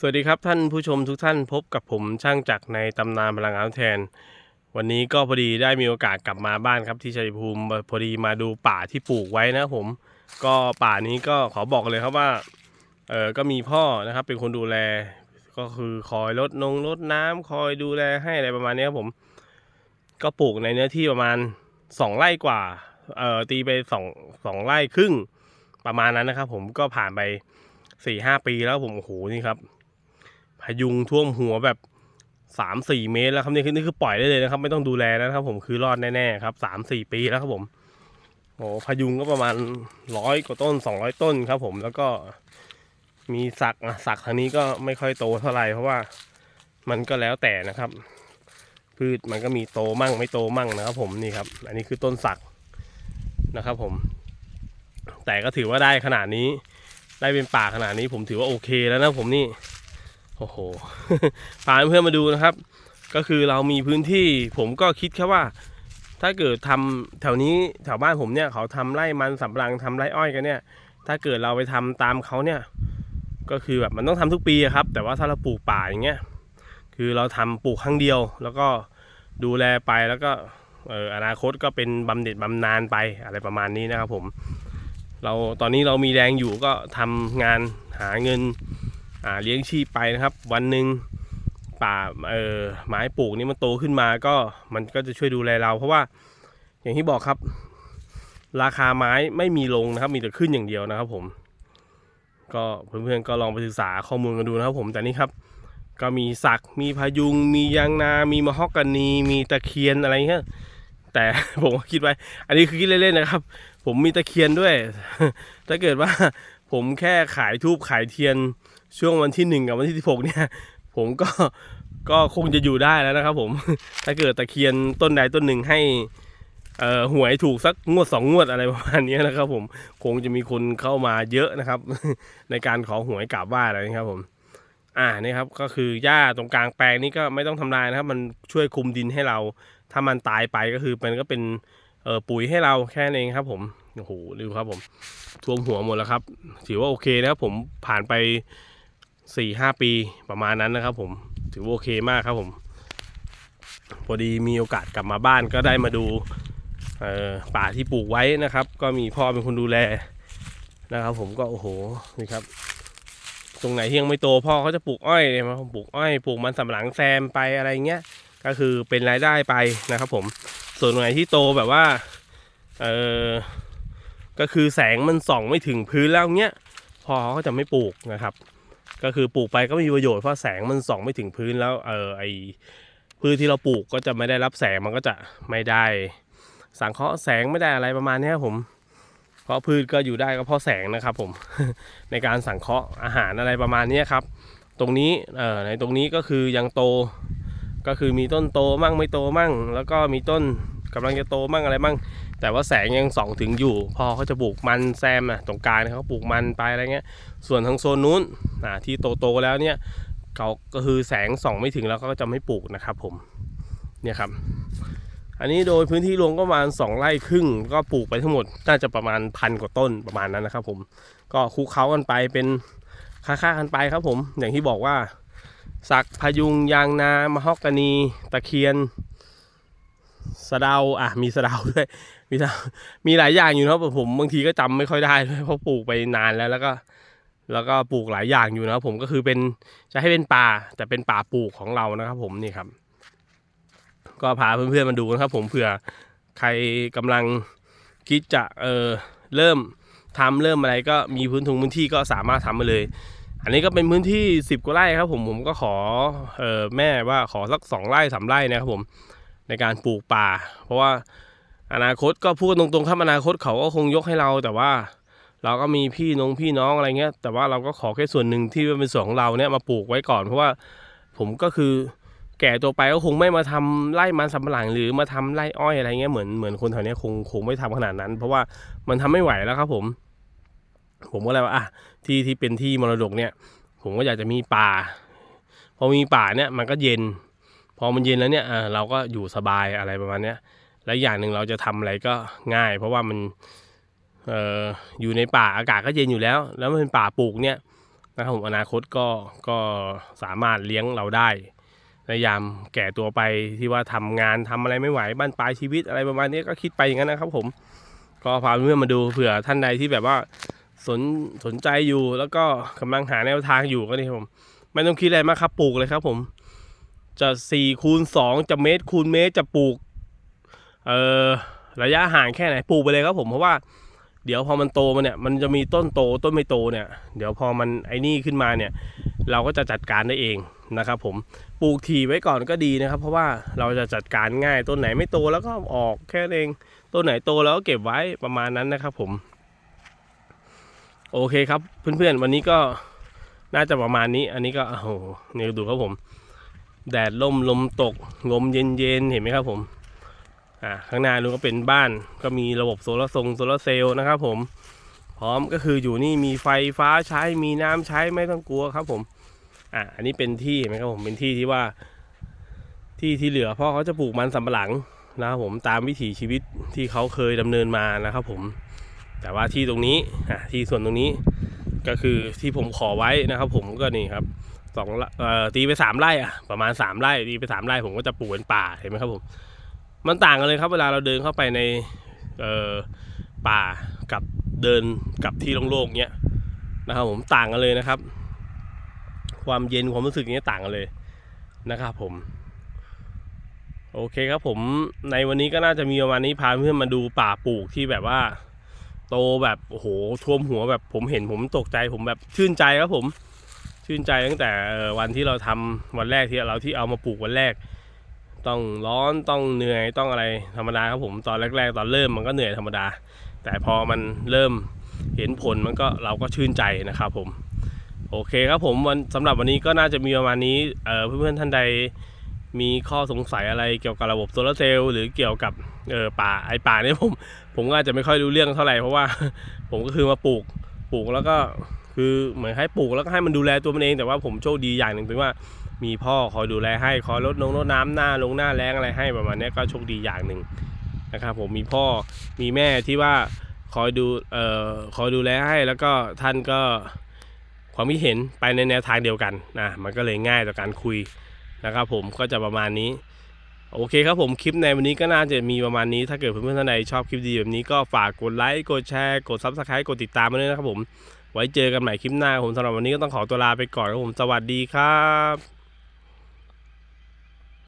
สวัสดีครับท่านผู้ชมทุกท่านพบกับผมช่างจักรในตำนานพลังงานทดแทน วันนี้ก็พอดีได้มีโอกาสกลับมาบ้านครับที่ชัยภูมิพอดีมาดูป่าที่ปลูกไว้นะผม ก็ป่านี้ก็ขอบอกเลยครับว่าเออก็มีพ่อนะครับเป็นคนดูแล ก็คือคอยรดนงรดน้ำคอยดูแลให้อะไรประมาณนี้ครับผม ก็ปลูกในเนื้อที่ประมาณสองไร่กว่าเออตีไปสองสองไร่ครึ่งประมาณนั้นนะครับ ผมก็ผ่านไปสี่ห้าปีแล้วผมโอ้โหนี่ครับ พยุงท่วมหัวแบบสามสี่เมตรแล้วครับนี่คือนี่คือปล่อยได้เลยนะครับ ไม่ต้องดูแลนะครับ ผมคือรอดแน่ๆครับสามสี่ปีแล้วครับผมโอ้พยุงก็ประมาณร้อยกว่าต้นสองร้อยต้นครับ ผมแล้วก็มีสักนะสักทางนี้ก็ไม่ค่อยโตเท่าไหร่เพราะว่ามันก็แล้วแต่นะครับ พืชมันก็มีโตมั่งไม่โตมั่งนะครับ ผมนี่ครับ อันนี้คือต้นสักนะครับ ผม แต่ก็ถือว่าได้ขนาดนี้ ได้เป็นป่าขนาดนี้ ผมถือว่าโอเคแล้วนะผมนี่ โอ้โหพาเพื่อนมาดูนะครับ ก็คือเรามีพื้นที่ผมก็คิดแค่ว่า ถ้าเกิดทำแถวนี้แถวบ้านผมเนี่ยเขาทำไร่มันสำปะหลังทำไร่อ้อยกันเนี่ย ถ้าเกิดเราไปทำตามเขาเนี่ย ก็คือแบบมันต้องทำทุกปีครับ แต่ว่าถ้าเราปลูกป่าอย่างเงี้ยคือเราทำปลูกครั้งเดียว แล้วก็ดูแลไปแล้วก็เอออนาคตก็เป็นบำเหน็จบำนาญไปอะไรประมาณนี้นะครับผม เราตอนนี้เรามีแรงอยู่ก็ทำงานหาเงิน อ่าเลี้ยงชีพไปนะครับ วันหนึ่งป่าเอ่อไม้ปลูกนี่มันโตขึ้นมาก็มันก็จะช่วยดูแลเรา เพราะว่าอย่างที่บอกครับ ราคาไม้ไม่มีลงนะครับ มีแต่ขึ้นอย่างเดียวนะครับ ผม ก็เพื่อนๆก็ลองไปศึกษาข้อมูลกันดูนะครับ ผมแต่นี่ครับ ก็มีสักมีพายุง มียางนา มีมะฮอกกานี มีตะเคียนอะไรเงี้ยแต่ผมก็คิดไว้ อันนี้คือคิดเล่นๆนะครับ ผมมีตะเคียนด้วย ถ้าเกิดว่าผมแค่ขายทูบขายเทียนช่วงวันที่หนึ่งกับวันที่สิบหกเนี่ย ผมก็ก็คงจะอยู่ได้แล้วนะครับ ผม ถ้าเกิดตะเคียนต้นใดต้นหนึ่งให้เอ่อหวยถูกสักงวดสองงวดอะไรประมาณนี้นะครับผมคงจะมีคนเข้ามาเยอะนะครับ ในการขอหวยกราบไหว้อะไรนะครับผมอ่านี่ครับก็คือหญ้าตรงกลางแปลงนี้ก็ไม่ต้องทำลายนะครับ มันช่วยคุมดินให้เรา ถ้ามันตายไปก็คือมันก็เป็นเอ่อปุ๋ยให้เราแค่นั้นเองครับผม โอ้โหดูครับผมท่วมหัวหมดแล้วครับ ถือว่าโอเคนะครับผมผ่านไปสี่ห้าปีประมาณนั้นนะครับ ผมถือว่าโอเคมากครับผมพอดีมีโอกาสกลับมาบ้านก็ได้มาดูป่าที่ปลูกไว้นะครับ ก็มีพ่อเป็นคนดูแลนะครับ ผมก็โอ้โหนี่ครับ ตรงไหนที่ยังไม่โตพ่อเขาจะปลูกอ้อยเลยมาปลูกอ้อยปลูกมันสำปะหลังแซมไปอะไรเงี้ยก็คือเป็นรายได้ไปนะครับ ผมส่วนตรงไหนที่โตแบบว่าเออ ก็คือแสงมันส่องไม่ถึงพื้นแล้วเงี้ยพ่อเขาก็จะไม่ปลูกนะครับ ก็คือปลูกไปก็ไม่มีประโยชน์เพราะแสงมันส่องไม่ถึงพื้นแล้วเออไอพืชที่เราปลูกก็จะไม่ได้รับแสงมันก็จะไม่ได้ สังเคราะห์แสงไม่ได้อะไรประมาณนี้ครับผม เพราะพืชก็อยู่ได้ก็เพราะแสงนะครับผมในการสังเคราะห์อาหารอะไรประมาณนี้ครับ ตรงนี้เอ่อในตรงนี้ก็คือยังโตก็คือมีต้นโตมั่งไม่โตมั่ง แล้วก็มีต้นกำลังจะโตมั่งอะไรมั่ง แต่ว่าแสงยังส่องถึงอยู่ พอเขาจะปลูกมันแซมอะตรงกลางเขาปลูกมันไปอะไรเงี้ย ส่วนทางโซนนู้นอ่าที่โตๆแล้วเนี่ยเขาก็คือแสงส่องไม่ถึงแล้วเขาก็จะไม่ปลูกนะครับผมเนี่ยครับ อันนี้โดยพื้นที่รวมก็ประมาณ 2ไร่ครึ่ง ก็ปลูกไปทั้งหมดน่าจะประมาณพันกว่าต้นประมาณนั้นนะครับ ผมก็คุกเขากันไปเป็นค่าๆกันไปครับผม อย่างที่บอกว่าสักพยุงยางนามะฮอกกานี ตะเคียนสะเดาอะมีสะเดาด้วย มีมีหลายอย่างอยู่นะครับผมบางทีก็จำไม่ค่อยได้ด้วยเพราะปลูกไปนานแล้วแล้วก็ แล้วก็ปลูกหลายอย่างอยู่นะครับผมก็คือเป็นจะให้เป็นป่าแต่เป็นป่าปลูกของเรานะครับ ผมนี่ครับ ก็พาเพื่อนๆมาดูนะครับ ผมเผื่อใครกำลังคิดจะเออเริ่มทำเริ่มอะไรก็มีพื้นทุงพื้นที่ก็สามารถทำมาเลย อันนี้ก็เป็นพื้นที่ 10กว่าไร่ครับ ผมผมก็ขอเออแม่ว่าขอสักสองไร่สามไร่นะครับผมในการปลูกป่า เพราะว่า อนาคตก็พูดตรงๆครับอนาคตเขาก็คงยกให้เราแต่ว่า เราก็มีพี่น้องพี่น้องอะไรเงี้ย แต่ว่าเราก็ขอแค่ส่วนหนึ่งที่เป็นส่วนของเราเนี่ยมาปลูกไว้ก่อนเพราะว่าผมก็คือแก่ตัวไปก็คงไม่มาทำไร่มันสำปะหลังหรือมาทำไร่อ้อยอะไรเงี้ยเหมือนเหมือนคนแถวนี้คงคงไม่ทำขนาดนั้น เพราะว่ามันทำไม่ไหวแล้วครับผม ผมก็เลยว่าอะที่ที่เป็นที่มรดกเนี่ย ผมก็อยากจะมีป่า พอมีป่าเนี่ยมันก็เย็น พอมันเย็นแล้วเนี่ยอ่าเราก็อยู่สบายอะไรประมาณเนี้ย และอย่างหนึ่งเราจะทำอะไรก็ง่าย เพราะว่ามันเอออยู่ในป่าอากาศก็เย็นอยู่แล้ว แล้วมันเป็นป่าปลูกเนี่ยนะครับผมอนาคตก็ก็สามารถเลี้ยงเราได้ในยามแก่ตัวไปที่ว่าทำงานทำอะไรไม่ไหวบ้านปลายชีวิตอะไรประมาณนี้ก็คิดไปอย่างนั้นนะครับผมก็พาเพื่อนมาดูเผื่อท่านใดที่แบบว่าสนสนใจอยู่แล้วก็กำลังหาแนวทางอยู่ก็นี่ครับผมไม่ต้องคิดอะไรมากครับปลูกเลยครับผมจะสี่คูณสองจะเมตรคูณเมตรจะปลูก เออระยะห่างแค่ไหนปลูกไปเลยครับผมเพราะว่าเดี๋ยวพอมันโตมาเนี่ยมันจะมีต้นโตต้นไม่โตเนี่ย เดี๋ยวพอมันไอ้นี่ขึ้นมาเนี่ย เราก็จะจัดการได้เองนะครับผมปลูกทีไว้ก่อนก็ดีนะครับ เพราะว่าเราจะจัดการง่ายต้นไหนไม่โตแล้วก็ออกแค่นั้นเองต้นไหนโตแล้วก็เก็บไว้ประมาณนั้นนะครับผม โอเคครับเพื่อนๆวันนี้ก็น่าจะประมาณนี้ อันนี้ก็โอ้โหนี่ดูครับผม แดดล่มลมตกลมเย็นๆเห็นไหมครับผม อ่าข้างหน้านู้นก็เป็นบ้านก็มีระบบโซลาร์ทรงโซลาร์เซลล์นะครับผมพร้อมก็คืออยู่นี่มีไฟฟ้าใช้มีน้ำใช้ไม่ต้องกลัวครับผมอ่าอันนี้เป็นที่ไหมครับผมเป็นที่ที่ว่า ที่ที่เหลือพ่อเขาจะปลูกมันสำปะหลังนะครับผมตามวิถีชีวิตที่เขาเคยดำเนินมานะครับผม แต่ว่าที่ตรงนี้อะที่ส่วนตรงนี้ก็คือที่ผมขอไว้นะครับ ผมก็นี่ครับสองเอ่อตีไปสามไร่อะประมาณสามไร่ตีไปสามไร่ผมก็จะปลูกเป็นป่าเห็นไหมครับผม มันต่างกันเลยครับเวลาเราเดินเข้าไปในเออป่ากับเดินกับที่โล่งๆเนี้ยนะครับผมต่างกันเลยนะครับ ความเย็นความรู้สึกเนี้ยต่างกันเลยนะครับผม โอเคครับผมในวันนี้ก็น่าจะมีประมาณนี้พาเพื่อนมาดูป่าปลูกที่แบบว่า โตแบบโอ้โหท่วมหัวแบบผมเห็นผมตกใจผมแบบชื่นใจครับผม ชื่นใจตั้งแต่วันที่เราทำวันแรกที่เราที่เอามาปลูกวันแรก ต้องร้อนต้องเหนื่อยต้องอะไรธรรมดาครับผมตอนแรก ๆ ตอนเริ่มมันก็เหนื่อยธรรมดา แต่พอมันเริ่มเห็นผลมันก็เราก็ชื่นใจนะครับผมโอเคครับผมวันสำหรับวันนี้ก็น่าจะมีประมาณนี้เเพื่อนๆท่านใดมีข้อสงสัยอะไรเกี่ยวกับระบบโซลาร์เซลล์หรือเกี่ยวกับเออป่าไอป่าเนี่ยผม ผมก็อาจจะไม่ค่อยรู้เรื่องเท่าไหร่เพราะว่า ผมก็คือมาปลูกปลูกแล้วก็คือเหมือนให้ปลูกแล้วก็ให้มันดูแลตัวมันเองแต่ว่าผมโชคดีอย่างหนึ่งเป็นว่า มีพ่อคอยดูแลให้คอยลดน้งลดน้ำหน้าลงหน้าแรงอะไรให้ประมาณนี้ก็โชคดีอย่างหนึ่งนะครับผมมีพ่อมีแม่ที่ว่าคอยดูเอ่อคอยดูแลให้แล้วก็ท่านก็ความคิดเห็นไปในแนวทางเดียวกันนะมันก็เลยง่ายต่อการคุยนะครับผมก็จะประมาณนี้ โอเคครับผมคลิปในวันนี้ก็น่าจะมีประมาณนี้ ถ้าเกิดเพื่อนๆท่านใดชอบคลิปดีแบบนี้ก็ฝากกดไลค์กดแชร์กด Subscribe กดติดตามมาด้วยนะครับผมไว้เจอกันใหม่คลิปหน้าผมสำหรับวันนี้ก็ต้องขอตัวลาไปก่อนครับผมสวัสดีครับ